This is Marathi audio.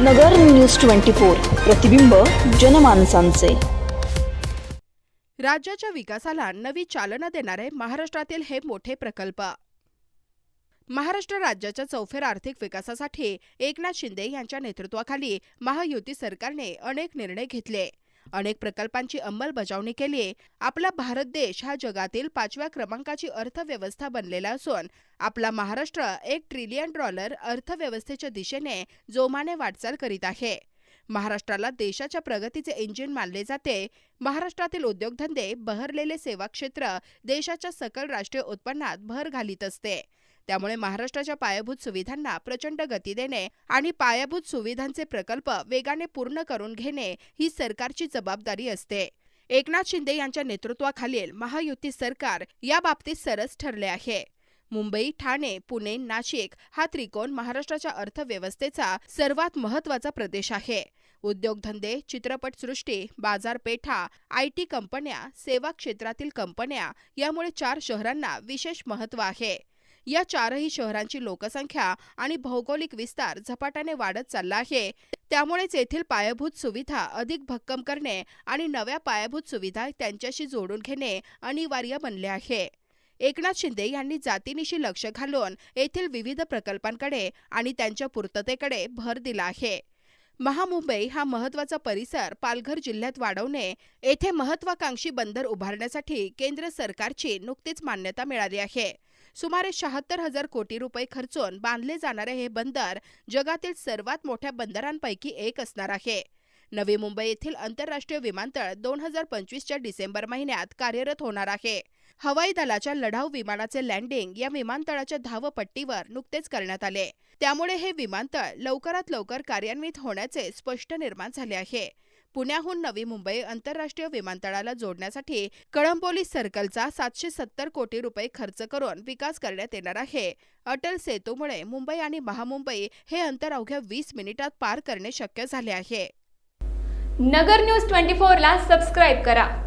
नगर न्यूज ट्वेंटी फोर प्रतिबिंब जनमानसांचे. राज्याच्या विकासाला नवी चालना देणारे महाराष्ट्रातील हे मोठे प्रकल्प. महाराष्ट्र राज्याच्या चौफेर आर्थिक विकासासाठी एकनाथ शिंदे यांच्या नेतृत्वाखाली महायुती सरकारने अनेक निर्णय घेतले. अनेक प्रकल्पांची अंमलबजावणी केली आपला भारत देश हा जगातील पाचव्या क्रमांकाची अर्थव्यवस्था बनलेला असून आपला महाराष्ट्र एक ट्रिलियन डॉलर अर्थव्यवस्थेच्या दिशेने जोमाने वाटचाल करीत आहे. महाराष्ट्राला देशाच्या प्रगतीचे इंजिन मानले जाते. महाराष्ट्रातील उद्योगधंदे बहरलेले सेवा क्षेत्र देशाच्या सकल राष्ट्रीय उत्पन्नात भर घालीत असते. त्यामुळे महाराष्ट्राच्या पायाभूत सुविधांना प्रचंड गती देणे आणि पायाभूत सुविधांचे प्रकल्प वेगाने पूर्ण करून घेणे ही सरकारची जबाबदारी असते. एकनाथ शिंदे यांच्या नेतृत्वाखालील महायुती सरकार या बाबतीत सरस ठरले आहे. मुंबई ठाणे पुणे नाशिक हा त्रिकोण महाराष्ट्राच्या अर्थव्यवस्थेचा सर्वात महत्त्वाचा प्रदेश आहे. उद्योगधंदे चित्रपटसृष्टी बाजारपेठा आय टी कंपन्या सेवा क्षेत्रातील कंपन्या यामुळे चार शहरांना विशेष महत्त्व आहे. या चारही शहरांची लोकसंख्या आणि भौगोलिक विस्तार झपाट्याने वाढत चालला आहे. त्यामुळेच येथील पायाभूत सुविधा अधिक भक्कम करणे आणि नव्या पायाभूत सुविधा त्यांच्याशी जोडून घेणे अनिवार्य बनले आहे. एकनाथ शिंदे यांनी जातीनिशी लक्ष घालून येथील विविध प्रकल्पांकडे आणि त्यांच्या पूर्ततेकडे भर दिला आहे. महामुंबई हा महत्त्वाचा परिसर पालघर जिल्ह्यात वाढवणे येथे महत्वाकांक्षी बंदर उभारण्यासाठी केंद्र सरकारची नुकतीच मान्यता मिळाली आहे. सुमारे शहात्तर हजार कोटी रुपये खर्चून बांधले जाणारे हे बंदर जगातील सर्वात मोठ्या बंदरांपैकी एक असणार आहे. नवी मुंबई येथील आंतरराष्ट्रीय विमानतळ दोन हजार पंचवीसच्या डिसेंबर महिन्यात कार्यरत होणार आहे. हवाई दलाच्या लढाऊ विमानाचे लँडिंग या विमानतळाच्या धावपट्टीवर नुकतेच करण्यात आले. त्यामुळे हे विमानतळ लवकरात लवकर कार्यान्वित होण्याचे स्पष्ट निर्माण झाले आहे. पुण्याहून नवी मुंबई आंतरराष्ट्रीय विमानतळाला जोडण्यासाठी कळंबोली सर्कलचा सातशे सत्तर कोटी रुपये खर्च करून विकास करण्यात येणार आहे. अटल सेतूमुळे मुंबई आणि महामुंबई हे अंतर अवघ्या वीस मिनिटात पार करणे शक्य झाले आहे. नगर न्यूज ट्वेंटी फोरला सबस्क्राईब करा.